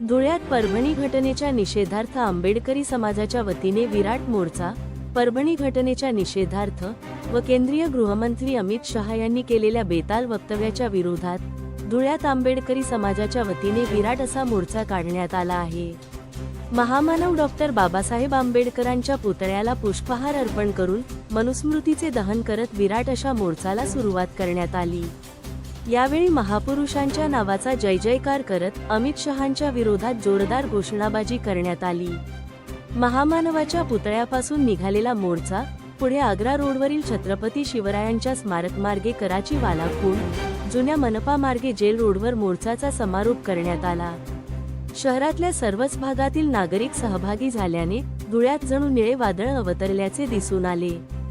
धुळ्यात परभणी घटनेच्या निषेधार्थ आंबेडकरी समाजाच्या वतीने विराट मोर्चा परभणी घटनेच्या निषेधार्थ व केंद्रीय गृहमंत्री अमित शहा यांनी केलेल्या बेताल वक्तव्याच्या विरोधात धुळ्यात आंबेडकरी समाजाच्या वतीने विराट असा मोर्चा काढण्यात आला आहे. महामानव डॉक्टर बाबासाहेब आंबेडकरांच्या पुतळ्याला पुष्पहार अर्पण करून मनुस्मृतीचे दहन करत विराट अशा मोर्चाला सुरुवात करण्यात आली. यावेळी महापुरुषांच्या नावाचा जय जयकार करत अमित शहांच्या विरोधात जोरदार घोषणाबाजी करण्यात आली. महामानवाच्या पुतळ्यापासून निघालेला मोर्चा पुढे आग्रा रोडवरील छत्रपती शिवरायांच्या स्मारक मार्गे कराची वालाखून जुन्या मनपा मार्गे जेल रोडवर मोर्चाचा समारोप करण्यात आला. शहरातल्या सर्वच भागातील नागरिक सहभागी झाल्याने धुळ्यात जणू निळे वादळ अवतरल्याचे दिसून आले.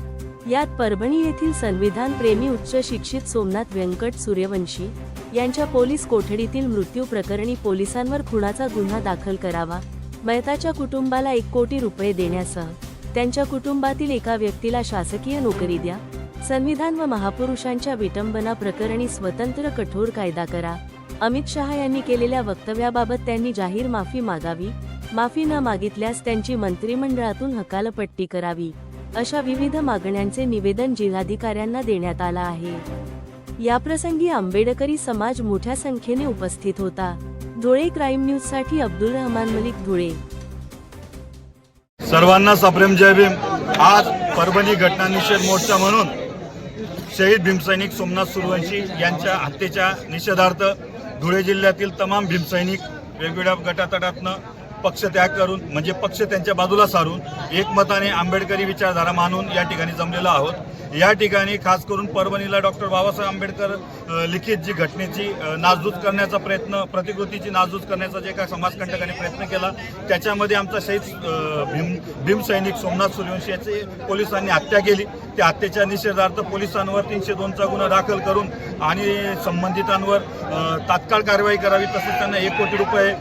यात परभणी येथील संविधान प्रेमी उच्च शिक्षित सोमनाथ व्यंकट सूर्यवंशी यांच्या पोलीस कोठडीतील मृत्यू प्रकरणी पोलिसांवर खुणाचा गुन्हा दाखल करावा मयताच्या कुटुंबाला एक कोटी रुपये देण्यासह त्यांच्या कुटुंबातील एका व्यक्तीला शासकीय नोकरी द्या संविधान व महापुरुषांच्या विटंबना प्रकरणी स्वतंत्र कठोर कायदा करा अमित शहा यांनी केलेल्या वक्तव्याबाबत त्यांनी जाहीर माफी मागावी माफी न मागितल्यास त्यांची मंत्रिमंडळातून हकालपट्टी करावी. अशा विविध मागण्यांचे निवेदन जिल्हाधिकाऱ्यांना देण्यात आलं आहे. याप्रसंगी आंबेडकरी समाज मोठ्या संख्येने उपस्थित होता. धुळे क्राईम न्यूजसाठी अब्दुल रहमान मलिक धुळे. सर्वांना सप्रेम जय भीम. आज परभणी घटना निषेध मोर्चा म्हणून शहीद भीमसैनिक सोमनाथ सुरवंशी यांच्या हत्येच्या निषेधार्थ धुळे जिल्ह्यातील तमाम भीमसैनिक वेगवेगळ्या गटातटातनं पक्ष त्याग करून म्हणजे पक्ष त्यांच्या बाजूला सारून एकमताने आंबेडकरी विचारधारा मानून या ठिकाणी जमलेलो आहोत. या ठिकाणी खास करून परभणीला डॉक्टर बाबासाहेब आंबेडकर लिखित जी घटनेची अ, नासधूस करण्याचा प्रयत्न प्रतिकृतीची नासधूस करण्याचा जे काय समाजकंटकाने प्रयत्न केला त्याच्यामध्ये आमचा शहीद भीम भीमसैनिक सोमनाथ सूर्यवंशी याची पोलिसांनी हत्या केली. त्या हत्येच्या निषेधार्थ पोलिसांवर तीनशे दोनचा गुन्हा दाखल करून आणि संबंधितांवर तात्काळ कारवाई करावी तसेच त्यांना एक कोटी रुपये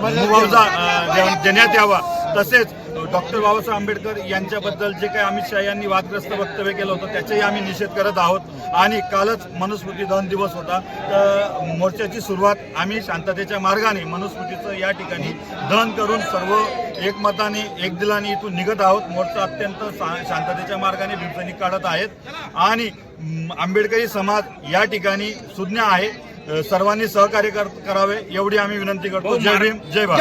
मुआवजा देण्यात यावा. तसेच डॉक्टर बाबासाहेब आंबेडकर यांच्याबद्दल जे काही अमित शहा यांनी वादग्रस्त वक्तव्य केलं होतं त्याचाही आम्ही निषेध करत आहोत. आणि कालच मनुस्मृती दहन दिवस होता. तर मोर्चाची सुरुवात आम्ही शांततेच्या मार्गाने मनुस्मृतीचं या ठिकाणी दहन करून सर्व एकमताने एक दिलाने इथून निघत आहोत. मोर्चा अत्यंत शांततेच्या मार्गाने भीमसैनिक काढत आहेत. आणि आंबेडकरी समाज या ठिकाणी सुज्ञ आहे. सर्वांनी सहकार्य कर- करावे एवढी आम्ही विनंती करतो. जय भीम जय भारत.